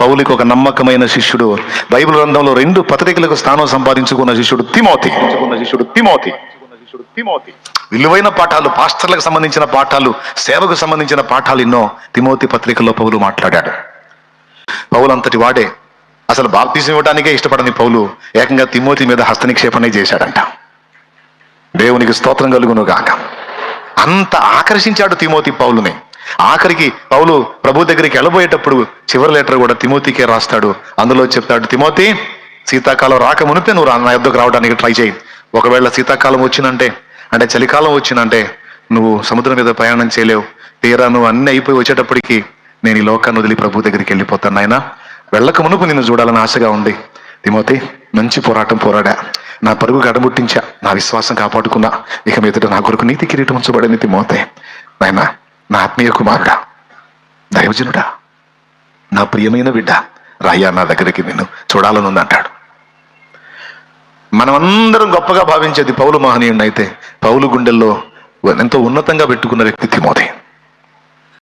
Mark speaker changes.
Speaker 1: పౌలికి ఒక నమ్మకమైన శిష్యుడు. బైబిల్ గ్రంథంలో రెండు పత్రికలకు స్థానం సంపాదించుకున్న శిష్యుడు తిమోతి. శిష్యుడు తిమోతి. తిమోతి. విలువైన పాఠాలు పాస్టర్లకు సంబంధించిన పాఠాలు సేవకు సంబంధించిన పాఠాలు ఎన్నో తిమోతి పత్రికలో పౌలు మాట్లాడాడు. పౌలు అంతటి వాడే అసలు బాప్తీసం ఇవ్వడానికే ఇష్టపడని పౌలు ఏకంగా తిమోతి మీద హస్తనిక్షేపణ చేశాడంట. దేవునికి స్తోత్రం కలుగును గాక అంత ఆకర్షించాడు తిమోతి పౌలుని. ఆఖరికి పౌలు ప్రభు దగ్గరికి వెళ్ళబోయేటప్పుడు చివరి లెటర్ కూడా తిమోతికే రాస్తాడు. అందులో చెప్తాడు తిమోతి శీతాకాలం రాక మునిపే నువ్వు నా యుద్ధకు రావడానికి ట్రై చేయి. ఒకవేళ శీతాకాలం వచ్చినంటే అంటే చలికాలం వచ్చినంటే నువ్వు సముద్రం మీద ప్రయాణం చేయలేవు. తీరా నువ్వు అన్ని అయిపోయి వచ్చేటప్పటికి నేను ఈ లోకాన్ని వదిలి ప్రభు దగ్గరికి వెళ్ళిపోతాను నాయన. వెళ్ళక మునుపు నిన్ను చూడాలని ఆశగా ఉంది. తిమోతి మంచి పోరాటం పోరాడా. నా పరుగు గడముట్టించా నా విశ్వాసం కాపాడుకున్నా. ఇక మీదట నా కొరకు నీతి కిరీటం ఉంచబడింది తిమోతే. నాయనా నా ఆత్మీయ కుమారుడా దైవజనుడా నా ప్రియమైన బిడ్డ రాయ్యా నా దగ్గరికి నిన్ను చూడాలని అంటాడు మనమందరం గొప్పగా భావించేది పౌలు మహనీయుడు అయితే పౌలు గుండెల్లో ఎంతో ఉన్నతంగా పెట్టుకున్న వ్యక్తి తిమోతి.